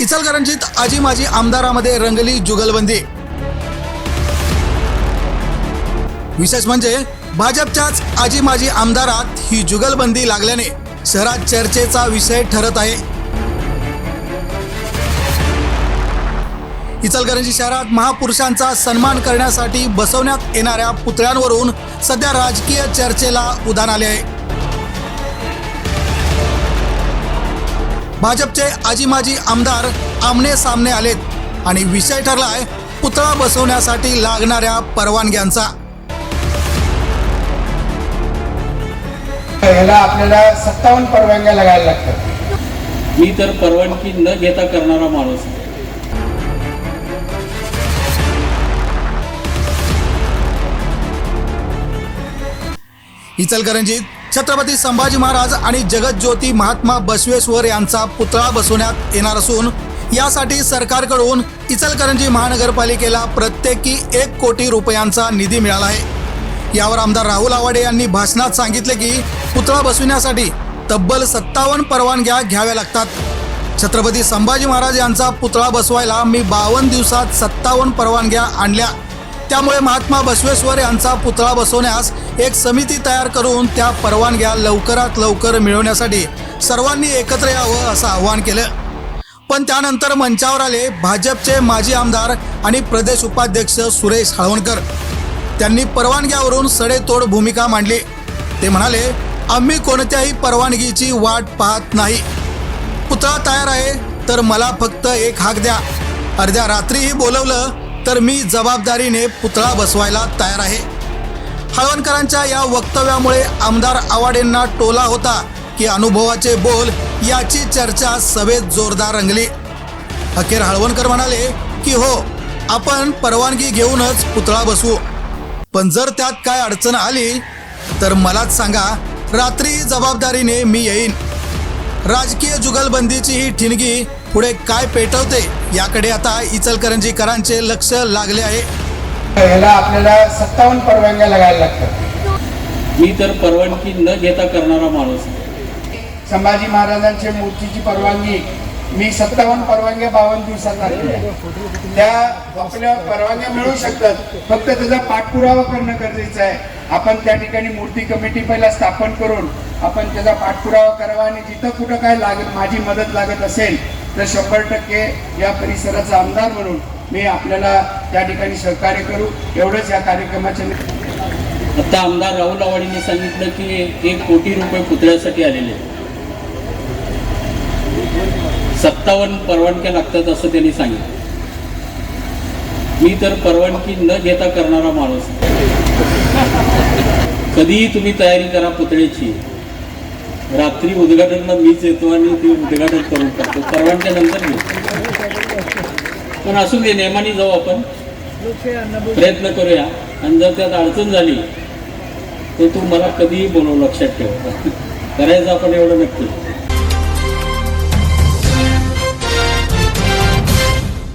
इचलकरंजीत आजी माजी आमदारामध्ये रंगली जुगलबंदी. विशेष म्हणजे भाजपच्याच आजी माजी आमदारात ही जुगलबंदी लागल्याने शहरात चर्चेचा विषय ठरत आहे. इचलकरंजी शहरात महापुरुषांचा सन्मान करण्यासाठी बसवण्यात येणाऱ्या पुतळ्यांवरून सध्या राजकीय चर्चेला उधाण आले आहे. भाजपचे आजी माजी आमदार आमने सामने आलेत आणि विषय ठरलाय पुतळा बसवण्यासाठी लागणाऱ्या परवानग्यांचा. ह्याला आपल्याला सत्तावन्न परवानग्या लागायला लागतात. मी तर परवानगी न घेता करणारा माणूस इचलकरंजीत छत्रपती संभाजी महाराज आणि जगतज्योती महात्मा बसवेश्वर यांचा पुतळा बसवण्यात येणार असून यासाठी सरकारकडून इचलकरंजी महानगरपालिकेला प्रत्येकी एक कोटी रुपयांचा निधी मिळाला आहे. यावर आमदार राहुल आवाडे यांनी भाषणात सांगितले की पुतळा बसविण्यासाठी तब्बल सत्तावन्न परवानग्या घ्याव्या लागतात. छत्रपती संभाजी महाराज यांचा पुतळा बसवायला मी बावन्न दिवसात सत्तावन्न परवानग्या आणल्या. त्यामुळे महात्मा बसवेश्वर यांचा पुतळा बसवण्यास एक समिती तयार करून त्या परवानग्या लवकरात लवकर मिळवण्यासाठी सर्वांनी एकत्र यावं असं आवाहन केलं. पण त्यानंतर मंचावर आले भाजपचे माजी आमदार आणि प्रदेश उपाध्यक्ष सुरेश हळवणकर. त्यांनी परवानग्यावरून सडेतोड भूमिका मांडली. ते म्हणाले आम्ही कोणत्याही परवानगीची वाट पाहत नाही. पुतळा तयार आहे तर मला फक्त एक हाक द्या. अर्ध्या रात्रीही बोलवलं तर मी जबाबदारीने पुतळा बसवायला तयार आहे. हळवणकरांच्या या वक्तव्यामुळे आमदार आवाडेंना टोला होता की अनुभवाचे बोल याची चर्चा सभेत जोरदार रंगली. अखेर हळवणकर म्हणाले की हो आपण परवानगी घेऊनच पुतळा बसवू. पण जर त्यात काय अडचण आली तर मलाच सांगा रात्री जबाबदारीने मी येईन. राजकीय जुगलबंदीची ही ठिणगी पुढे काय पेटवते याकडे आता इचलकरंजीकरांचे लक्ष लागले आहे. ह्याला आपल्याला सत्तावन्न परवानग्या लागायला लागतात. मी तर परवानगी न घेता करणारा माणूस संभाजी महाराजांच्या मूर्तीची परवानगी मी सत्तावन्न परवानग्या बावन्न दिवसात आणल्या त्या आपल्या परवानग्या मिळू शकतात. फक्त त्याचा पाठपुरावा करणं गरजेचं आहे. आपण त्या ठिकाणी मूर्ती कमिटी पहिला स्थापन करून आपण त्याचा पाठपुरावा करावा आणि जिथं कुठं काय लागत माझी मदत लागत असेल तर शंभर टक्के या परिसराचा आमदार म्हणून मी आपल्याला त्या ठिकाणी सहकार्य करू. एवढंच या कार्यक्रमाचे आता आमदार राहुल आवाडीने सांगितलं की एक कोटी रुपये पुतळ्यासाठी आलेले सत्तावन्न परवानग्या लागतात असं त्यांनी सांगितलं. मी तर परवानगी न घेता करणारा माणूस कधीही तुम्ही तयारी करा पुतळ्याची. रात्री उद्घाटनला मीच येतो आणि ते उद्घाटन करून टाकतो. परवानग्या नंतर घेतो. पण असू दे नेमाने जाऊ आपण. प्रयत्न करूया. आणि जर त्यात अडचण झाली तर तू मला कधीही बोलव लक्षात ठेव. करायचं आपण एवढं नक्की.